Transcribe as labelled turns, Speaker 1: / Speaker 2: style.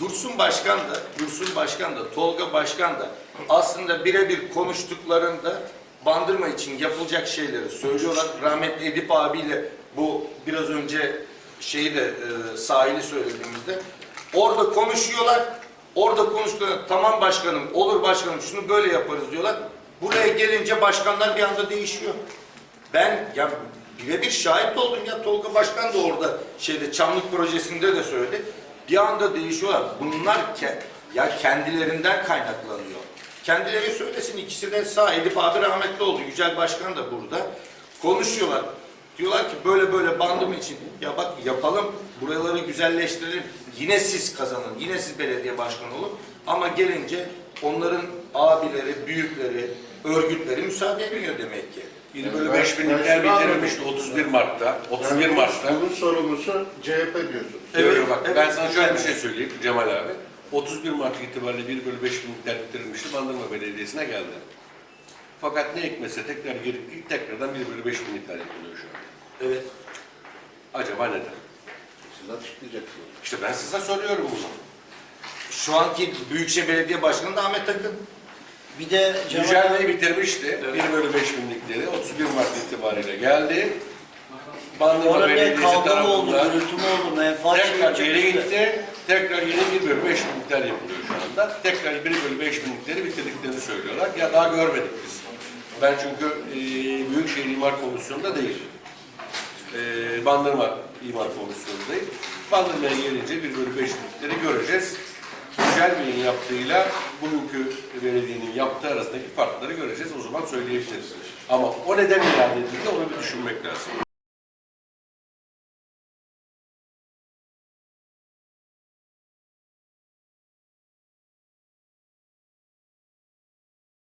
Speaker 1: Dursun Başkan da, Dursun Başkan da, Tolga Başkan da aslında birebir konuştuklarında bandırma için yapılacak şeyleri söylüyorlar. Rahmetli Edip abiyle bu biraz önce şeyi de e, sahili söylediğimizde orada konuşuyorlar. Orada konuştuklarında tamam başkanım, olur başkanım şunu böyle yaparız diyorlar. Buraya gelince başkanlar bir anda değişiyor. Ben ya birebir şahit oldum ya Tolga Başkan da orada şeyde Çamlık projesinde de söyledi. Bir anda değişiyorlar. Bunlar ke- ya kendilerinden kaynaklanıyor. Kendileri söylesin ikisi de sağ Edip abi rahmetli oldu. Yücel Başkan da burada. Konuşuyorlar. Diyorlar ki böyle böyle bandım için ya bak yapalım buraları güzelleştirelim. Yine siz kazanın. Yine siz belediye başkanı olun. Ama gelince onların abileri, büyükleri, örgütleri müsaade etmiyor demek ki.
Speaker 2: Biri böyle 5 binlikler bitirilmişti 31 Mart'ta. 31 Mart'ta.
Speaker 3: Bunun sorumlusu CHP diyorsunuz.
Speaker 2: Evet,
Speaker 1: Evet,
Speaker 2: bak
Speaker 1: evet.
Speaker 2: ben sana şöyle bir şey söyleyeyim Cemal abi. 31 Mart itibariyle 1 bölü 5 binlikler bitirilmişti. Bandırma Belediyesi'ne geldi. Fakat ne ekmese tekrar geri tekrardan 1 bölü 5 binlikler yapılıyor şu an.
Speaker 1: Evet.
Speaker 2: Acaba neden?
Speaker 3: Siz açıklayacaksınız.
Speaker 2: İşte ben size soruyorum bunu.
Speaker 1: Şu anki Büyükşehir Belediye Başkanı da Ahmet Akın.
Speaker 4: Bir de Cemal
Speaker 2: Yücel Bey bitirmişti. 1 bölü 5 binlikleri 31 Mart itibariyle geldi. Bandırma
Speaker 4: orada
Speaker 2: Belediyesi
Speaker 4: kavga mı oldu,
Speaker 2: tarafından
Speaker 4: gürültü mü oldu, menfaat
Speaker 2: tekrar
Speaker 4: çıktı.
Speaker 2: geri gitti. Tekrar yeni 1 bölü 5 binlikler yapılıyor şu anda. Tekrar 1 bölü 5 binlikleri bitirdiklerini söylüyorlar. Ya daha görmedik biz. Ben çünkü e, Büyükşehir İmar Komisyonu'nda değil. E, Bandırma İmar Komisyonu'ndayım. Bandırma'ya gelince 1 bölü 5 binlikleri göreceğiz. Yücel Bey'in yaptığıyla bugünkü belediyenin yaptığı arasındaki farkları göreceğiz. O zaman söyleyebiliriz. Ama o neden iade edildi onu bir düşünmek lazım.